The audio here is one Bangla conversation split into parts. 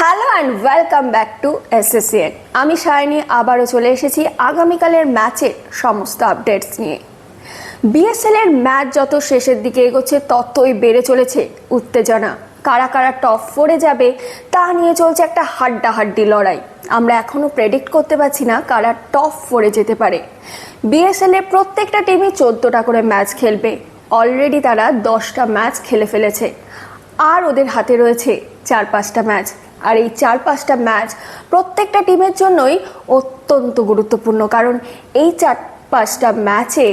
Hello and welcome back to SACN আমি সায়নী আবারও চলে এসেছি আগামীকালের ম্যাচের সমস্ত আপডেটস নিয়ে। বিএসএল এর ম্যাচ যত শেষের দিকে এগোচ্ছে, ততই বেড়ে চলেছে উত্তেজনা। কারা কারা টপ ফোরে যাবে, তা নিয়ে চলছে একটা হাড্ডাহাড্ডি লড়াই। আমরা এখনও প্রেডিক্ট করতে পারছি না কারা টপ ফোরে যেতে পারে। বিএসএল প্রত্যেকটা টিমই চোদ্দোটা করে ম্যাচ খেলবে। অলরেডি তারা দশটা ম্যাচ খেলে ফেলেছে। আর ওদের হাতে রয়েছে চার পাঁচটা ম্যাচ। আর এই চার পাঁচটা ম্যাচ প্রত্যেকটা টিমের জন্যই অত্যন্ত গুরুত্বপূর্ণ, কারণ এই চার পাঁচটা ম্যাচে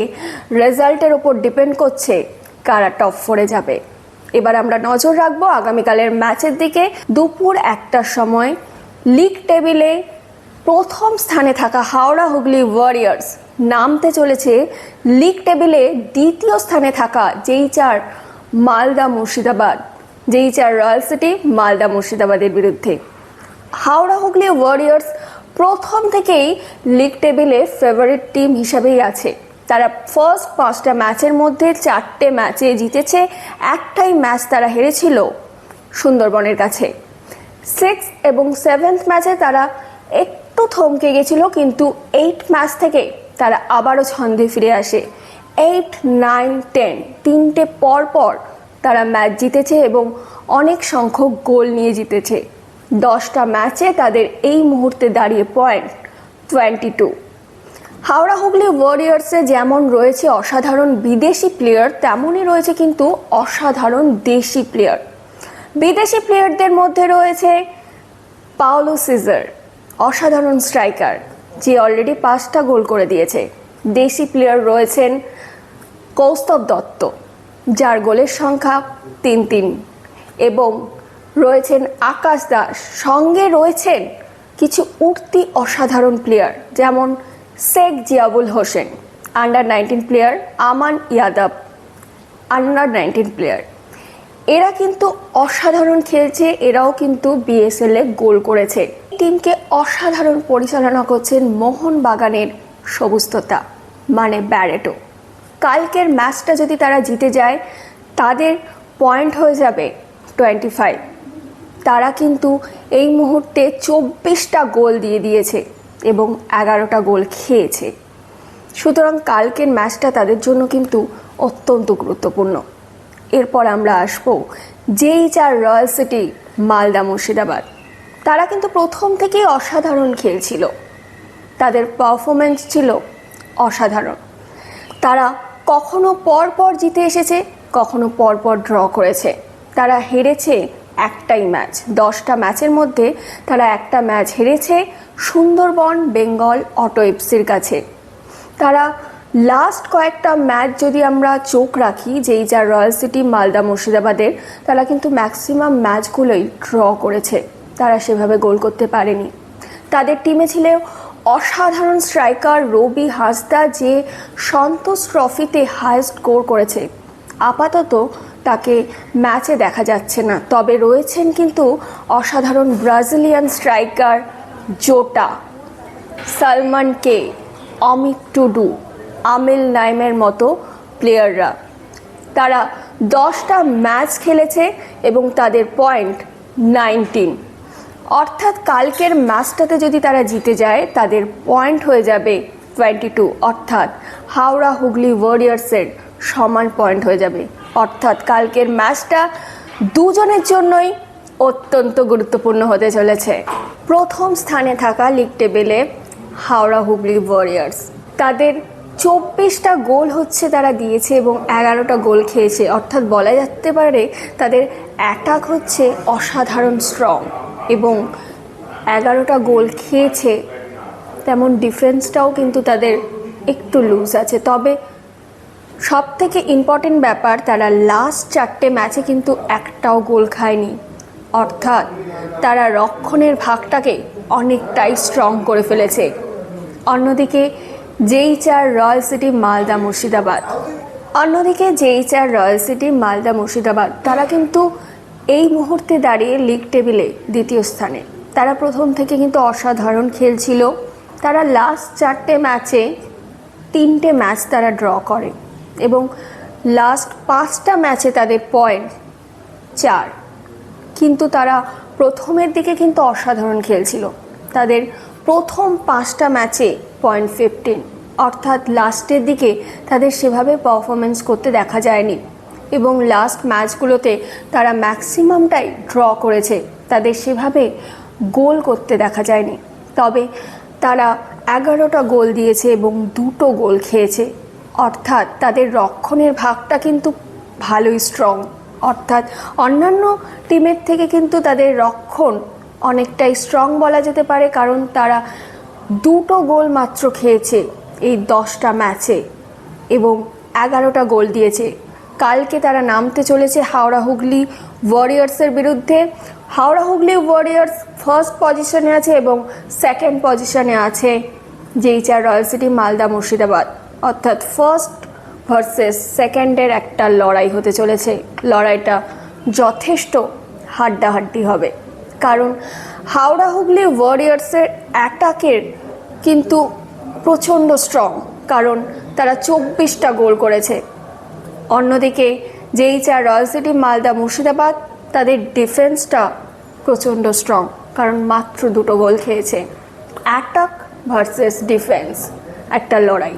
রেজাল্টের ওপর ডিপেন্ড করছে কারা টপ ফোরে যাবে। এবার আমরা নজর রাখব আগামীকালের ম্যাচের দিকে। দুপুর একটার সময় লিগ টেবিলে প্রথম স্থানে থাকা হাওড়া হুগলি ওয়ারিয়ার্স নামতে চলেছে লিগ টেবিলে দ্বিতীয় স্থানে থাকা যেই চার মালদা মুর্শিদাবাদ। যেই চার রয়্যাল সিটি, মালদা মুর্শিদাবাদের বিরুদ্ধে। হাওড়া হুগলি ওয়ারিয়ার্স প্রথম থেকেই লিগ টেবিলে ফেভারিট টিম হিসাবেই আছে। তারা ফার্স্ট পাঁচটা ম্যাচের মধ্যে চারটে ম্যাচে জিতেছে, একটাই ম্যাচ তারা হেরেছিল সুন্দরবনের কাছে। সিক্স এবং সেভেন্থ ম্যাচে তারা একটু থমকে গেছিল, কিন্তু এইট ম্যাচ থেকে তারা আবারও ছন্দে ফিরে আসে। এইট নাইন টেন তিনটে পর পর তারা ম্যাচ জিতেছে এবং অনেক সংখ্যক গোল নিয়ে জিতেছে। দশটা ম্যাচে তাদের এই মুহূর্তে দাঁড়িয়ে point twenty two. Howrah Hooghly ওয়ারিয়ার্সে যেমন রয়েছে অসাধারণ বিদেশি প্লেয়ার, তেমনই রয়েছে কিন্তু অসাধারণ দেশি প্লেয়ার। বিদেশি প্লেয়ারদের মধ্যে রয়েছে পাওলো সিজার, অসাধারণ স্ট্রাইকার, যে অলরেডি পাঁচটা গোল করে দিয়েছে। দেশি প্লেয়ার রয়েছেন কৌস্তব দত্ত। যার গোলের সংখ্যা তিন তিন। এবং রয়েছেন আকাশ দাস। সঙ্গে রয়েছেন কিছু উঠতি অসাধারণ প্লেয়ার যেমন Sheikh Jiyabul Hossain under nineteen player Aman Yadav under nineteen player এরা কিন্তু অসাধারণ খেলছে, এরাও কিন্তু বিএসএল গোল করেছে। টিমকে অসাধারণ পরিচালনা করছেন মোহন বাগানের সবুজতা মানে ব্যারেটো। কালকের ম্যাচটা যদি তারা জিতে যায়, তাদের পয়েন্ট হয়ে যাবে টোয়েন্টি ফাইভ তারা কিন্তু এই মুহূর্তে চব্বিশটা গোল দিয়ে দিয়েছে এবং এগারোটা গোল খেয়েছে। সুতরাং কালকের ম্যাচটা তাদের জন্য কিন্তু অত্যন্ত গুরুত্বপূর্ণ। এরপর আমরা আসব যেই চার রয়্যাল সিটি মালদা মুর্শিদাবাদ। তারা কিন্তু প্রথম থেকেই অসাধারণ খেলছিল। তাদের পারফরমেন্স ছিল অসাধারণ। তারা কখনো পর পর জিতে এসেছে, কখনো পর পর ড্র করেছে। তারা হেরেছে একটাই ম্যাচ। দশটা ম্যাচের মধ্যে তারা একটা ম্যাচ হেরেছে সুন্দরবন, বেঙ্গল, অটো এফসির কাছে। তারা লাস্ট কয়েকটা ম্যাচ যদি আমরা চোখ রাখি, যেই যা রয়্যাল সিটি, মালদা, মুর্শিদাবাদের, তারা কিন্তু ম্যাক্সিমাম ম্যাচগুলোই ড্র করেছে। তারা সেভাবে গোল করতে পারেনি। তাদের টিমে ছিল অসাধারণ স্ট্রাইকার রবি হাসদা যে সন্তোষ ট্রফিতে হায়েস্ট স্কোর করেছে। আপাতত তাকে ম্যাচে দেখা যাচ্ছে না। তবে রয়েছেন কিন্তু অসাধারণ Brazilian striker Jota. Salman K, Amit Tudu, Amil নাইমের মতো প্লেয়াররা। তারা দশটা ম্যাচ খেলেছে এবং তাদের পয়েন্ট নাইনটিন। অর্থাৎ কালকের ম্যাচটাতে যদি তারা জিতে যায়, তাদের পয়েন্ট হয়ে যাবে টোয়েন্টি টু অর্থাৎ হাওড়া হুগলি ওয়ারিয়ার্সের সমান পয়েন্ট হয়ে যাবে। অর্থাৎ কালকের ম্যাচটা দুজনের জন্যই অত্যন্ত গুরুত্বপূর্ণ হতে চলেছে। প্রথম স্থানে থাকা লিগ টেবিলে হাওড়া হুগলি ওয়ারিয়ার্স তাদের চব্বিশটা গোল হচ্ছে তারা দিয়েছে এবং এগারোটা গোল খেয়েছে। অর্থাৎ বলা যেতে পারে তাদের অ্যাটাক হচ্ছে অসাধারণ স্ট্রং এবং এগারোটা গোল খেয়েছে, তেমন ডিফেন্সটাও কিন্তু তাদের একটু লুজ আছে। তবে সব থেকে ইম্পর্টেন্ট ব্যাপার, তারা লাস্ট চারটে ম্যাচে কিন্তু একটাও গোল খায়নি। অর্থাৎ তারা রক্ষণের ভাগটাকে অনেকটাই স্ট্রং করে ফেলেছে। অন্যদিকে যেই চার রয়্যাল সিটি মালদা, মুর্শিদাবাদ। অন্যদিকে যেই চার রয়্যাল সিটি মালদা, মুর্শিদাবাদ, তারা কিন্তু এই মুহূর্তে দাঁড়িয়ে লিগ টেবিলে দ্বিতীয় স্থানে। তারা প্রথম থেকে কিন্তু অসাধারণ খেলছিল। তারা লাস্ট চারটে ম্যাচে তিনটে ম্যাচ তারা ড্র করে এবং লাস্ট পাঁচটা ম্যাচে তাদের পয়েন্ট চার। কিন্তু তারা প্রথমের দিকে কিন্তু অসাধারণ খেলছিল। তাদের প্রথম পাঁচটা ম্যাচে পয়েন্ট ফিফটিন অর্থাৎ লাস্টের দিকে তাদের সেভাবে পারফরমেন্স করতে দেখা যায়নি। এবং লাস্ট ম্যাচগুলোতে তারা ম্যাক্সিমামটাই ড্র করেছে। তাদের সেভাবে গোল করতে দেখা যায়নি। তবে তারা এগারোটা গোল দিয়েছে এবং দুটো গোল খেয়েছে। অর্থাৎ তাদের রক্ষণের ভাগটা কিন্তু ভালোই স্ট্রং অর্থাৎ অন্যান্য টিমের থেকে কিন্তু তাদের রক্ষণ অনেকটাই স্ট্রং বলা যেতে পারে, কারণ তারা দুটো গোল মাত্র খেয়েছে এই দশটা ম্যাচে এবং এগারোটা গোল দিয়েছে। কালকে তারা নামতে চলেছে হাওড়া হুগলি ওয়ারিয়ার্সের বিরুদ্ধে। হাওড়া হুগলি ওয়ারিয়ার্স ফার্স্ট পজিশনে আছে এবং সেকেন্ড পজিশনে আছে জেইচার রয়্যাল সিটি মালদা, মুর্শিদাবাদ। অর্থাৎ ফার্স্ট ভার্সেস সেকেন্ডের একটা লড়াই হতে চলেছে। লড়াইটা যথেষ্ট হাড্ডাহাড্ডি হবে। কারণ হাওড়া হুগলি ওয়ারিয়ার্সের অ্যাটাকের কিন্তু প্রচণ্ড স্ট্রং কারণ তারা চব্বিশটা গোল করেছে। অন্যদিকে যেই চার রয়্যাল সিটি, মালদা, মুর্শিদাবাদ, তাদের ডিফেন্সটা প্রচণ্ড স্ট্রং কারণ মাত্র দুটো গোল খেয়েছে। অ্যাটাক ভার্সেস ডিফেন্স, একটা লড়াই।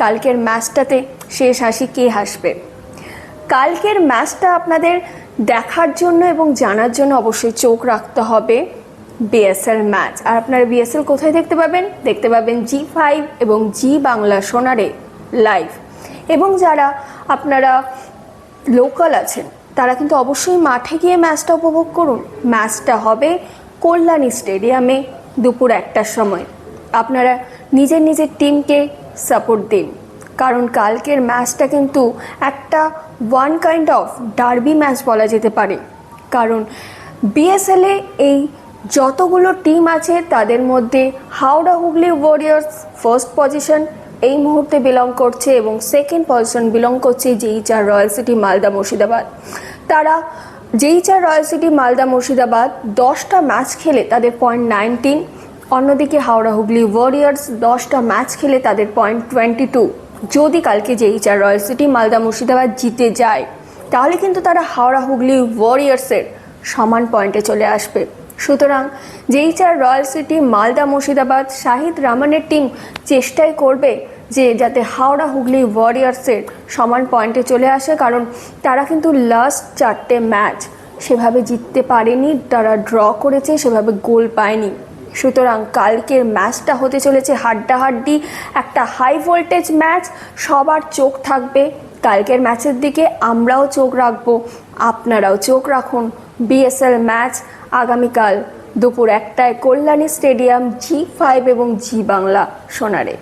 কালকের ম্যাচটাতে শেষ হাসি কে হাসবে? কালকের ম্যাচটা আপনাদের দেখার জন্য এবং জানার জন্য অবশ্যই চোখ রাখতে হবে বিএসএল ম্যাচ। আর আপনারা বিএসএল কোথায় দেখতে পাবেন? দেখতে পাবেন জি ফাইভ এবং জি বাংলা সোনারে লাইভ এবং যারা আপনারা লোকাল আছেন, তারা কিন্তু অবশ্যই মাঠে গিয়ে ম্যাচটা উপভোগ করুন। ম্যাচটা হবে কল্যাণী স্টেডিয়ামে দুপুর একটার সময়। আপনারা নিজের নিজের টিমকে সাপোর্ট দিন। কারণ কালকের ম্যাচটা কিন্তু একটা one kind of derby match বলা যেতে পারে। কারণ বিএসএলে এই যতগুলো টিম আছে, তাদের মধ্যে Howrah Hooghly warriors first position এই মুহূর্তে বিলং করছে এবং সেকেন্ড পজিশন বিলং করছে যেই চার রয়্যাল সিটি মালদা, মুর্শিদাবাদ। তারা যেই চার রয়্যাল সিটি মালদা, মুর্শিদাবাদ দশটা ম্যাচ খেলে তাদের পয়েন্ট নাইনটিন অন্যদিকে হাওড়া, হুগলি ওয়ারিয়ার্স দশটা ম্যাচ খেলে তাদের পয়েন্ট টোয়েন্টি টু যদি কালকে যেই চার রয়্যাল সিটি মালদা, মুর্শিদাবাদ জিতে যায়, তাহলে কিন্তু তারা হাওড়া, হুগলি ওয়ারিয়ার্সের সমান পয়েন্টে চলে আসবে। সুতরাং যেই চার রয়্যাল সিটি, মালদা, মুর্শিদাবাদ, শাহিদ রামানের টিম চেষ্টাই করবে যে যাতে হাওড়া হুগলি ওয়ারিয়ার্সের সমান পয়েন্টে চলে আসে, কারণ তারা কিন্তু লাস্ট চারটে ম্যাচ সেভাবে জিততে পারেনি, তারা ড্র করেছে, সেভাবে গোল পায়নি। সুতরাং কালকের ম্যাচটা হতে চলেছে হাড্ডাহাড্ডি, একটা হাই ভোল্টেজ ম্যাচ সবার চোখ থাকবে কালকের ম্যাচের দিকে, আমরাও চোখ রাখব, আপনারাও চোখ রাখুন বিএসএল ম্যাচ আগামীকাল দুপুর একটায় কল্যাণী স্টেডিয়াম জি ফাইভ এবং জি বাংলা সোনারে।